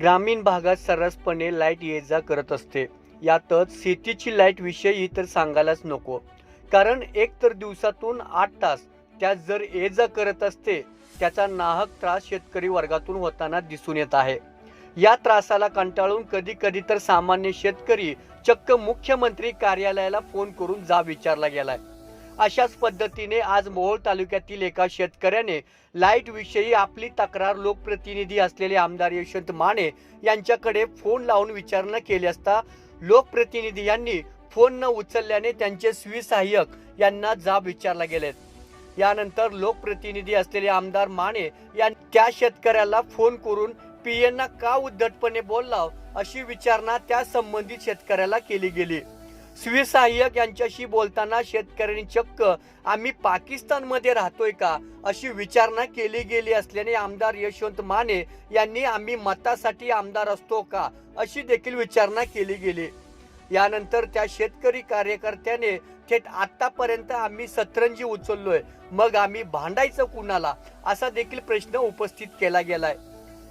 ग्रामीण भागात सर्रासपणे लाइट ये जा करत असते. यातच शेतीची लाइट विषयी तर सांगायलाच नको. कारण एक तर दिवसातून आठ तास त्यात जर ये जा करत असते त्याचा नाहक त्रास शेतकरी वर्गातून होताना दिसून येत आहे. या त्रासाला कंटाळून कधी कधी तर सामान्य शेतकरी चक्क मुख्यमंत्री कार्यालयाला फोन करून जा विचारला गेलाय. अशाच पद्धतीने आज मोहोळ तालुक्यातील एका शेतकऱ्याने लाइट विषयी आपली तक्रार लोकप्रतिनिधी असलेले आमदार यशवंत माने यांच्याकडे फोन लावून विचारणा केली असता लोकप्रतिनिधी यांनी फोन न उचलल्याने त्यांचे स्वीसहाय्यक यांना जाब विचारला गेलेत. यानंतर लोकप्रतिनिधी असलेले आमदार माने यांनी त्या शेतकऱ्याला फोन करून पीएंना का उद्धटपणे बोललाव? अशी विचारणा त्या संबंधित शेतकऱ्याला केली गेली. स्वीसहाय्यक यांच्याशी बोलताना शेतकऱ्यांनी चक्क आम्ही पाकिस्तानमध्ये राहतोय का? अशी विचारणा केली गेली असल्याने आमदार यशवंत माने यांनी आम्ही मतासाठी आमदार असतो का? अशी देखील विचारणा केली गेली. यानंतर त्या शेतकरी कार्यकर्त्याने थेट आतापर्यंत आम्ही सतरंजी उचललोय. मग आम्ही भांडायचं कुणाला? असा देखील प्रश्न उपस्थित केला गेलाय.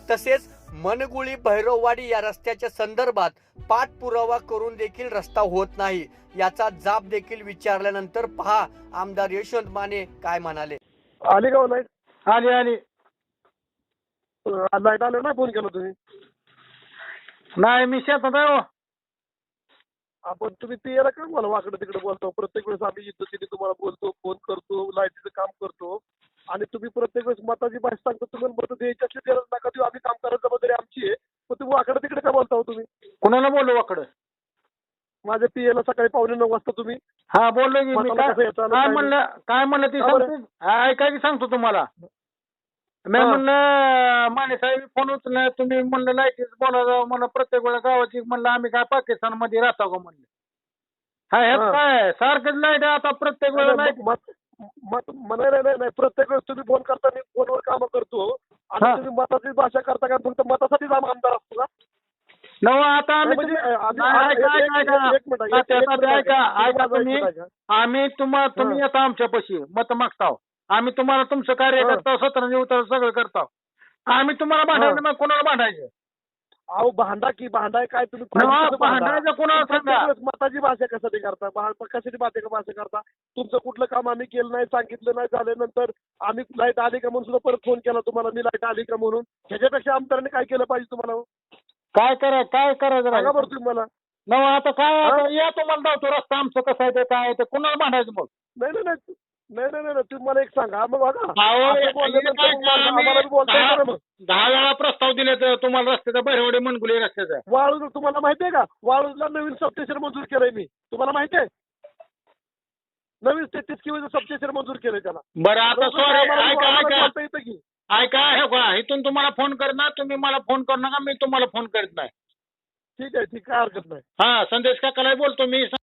तसेच मनगुळी भैरववाडी या रस्त्याच्या संदर्भात पाठपुरावा करून देखील रस्ता होत नाही. याचा जाब देखील विचारल्यानंतर पहा आमदार यशवंत माने काय म्हणाले? आली का लाइट? आली आली. लाइट आलं नाही फोन केला तुम्ही? नाही मी शेतात आहे हो. आपण तुम्ही ते याला काय बोला वाकडं तिकडे बोलतो प्रत्येक वेळेस आम्ही इथं तिथे तुम्हाला बोलतो फोन करतो लाईटीचं काम करतो. आणि तुम्ही प्रत्येक वेळेस मताची भाषा सांगतो तुम्हाला मतं द्यायची असली गरज नका देऊ. आम्ही काम करायची जबाबदारी आमची आहे. पण तुम्ही वाकडं तिकडे काय बोलता हो तुम्ही? कुणाला बोललो वाकडं? माझ्या पीएला सकाळी पावणे नऊ वाजता तुम्ही. हा बोललो की मी मताला काय येतं म्हणलं काय म्हणलं ती का बरं? सांगतो हा, ऐका की सांगतो तुम्हाला. मी हा. म्हणलं माने साहेब फोन उचलला तुम्ही म्हणलं लाईटीच बोला म्हणलं. प्रत्येक वेळा गावाची म्हणलं आम्ही काय पाकिस्तानमध्ये राहतो का म्हणलं? हा ह्यात हा. काय? सारखंच लाइट आता प्रत्येक वेळा लाइट मत- नाही नाही, नाही नाही. प्रत्येक वेळेस तुम्ही फोन करता मी फोनवर कामं करतो. आणि हा. तुम्ही मताची भाषा करता का? फक्त मतासाठीच आम- आमदार असतो का? नव आता आम्ही म्हणजे. आम्ही तुम्हाला तुम्ही. हा. येता आमच्यापाशी मत मागताव. आम्ही तुम्हाला तुमचं कार्य हा. करताव सतरा उतर सगळं करताव. आम्ही तुम्हाला भांडायचं मग कोणाला भांडायचं? अहो भांडा की भांडाय काय तुम्ही भांडा. भांडायचं कोणाला सांगा मताची भाषा कशासाठी करता? कशाची भाषा भाषा करता? तुमचं कुठलं काम आम्ही केलं नाही सांगितलं नाही झाल्यानंतर आम्ही लाइट आली का म्हणून सुद्धा परत फोन केला तुम्हाला मी लाइट आली का म्हणून? ह्याच्यापेक्षा आमदारांनी काय केलं पाहिजे तुम्हाला? काय करा काय करायचं सांगा? बरं तुम्ही मला. नवा आता काय या तुम्हाला दावतो रस्ता आमचं कसं आहे ते काय ते कुणाला भांडायचं मग? नाही नाही. नाही नाही नाही तुम्ही मला एक सांगा. मग बघा. अहो, असं बोलल्यानंतर काय मग मला- आम्ही आम्हाला बी बोलता येतं ना मग. दहा वेळा प्रस्ताव दिले तर तुम्हाला रस्त्याचा बहिरवडे मनगुली रस्त्याचा. वाळूज तुम्हाला माहितीये का? वाळूजला नवीन सबस्टेशन मंजूर केलंय मी. तुम्हाला माहितीये नवीन तेहतीस किलो सबस्टेशन मंजूर केलंय त्याला. बरं आता सॉरी आम्हाला- ऐका आम्हाला ऐका. बोलता येतं की. ऐका हे बघा इथून तुम्हाला फोन करणार तुम्ही मला फोन करू नका मी तुम्हाला फोन करत नाही. ठीक आहे ठीक काय हरकत नाही. हा संदेश काकाला बोलतो मी.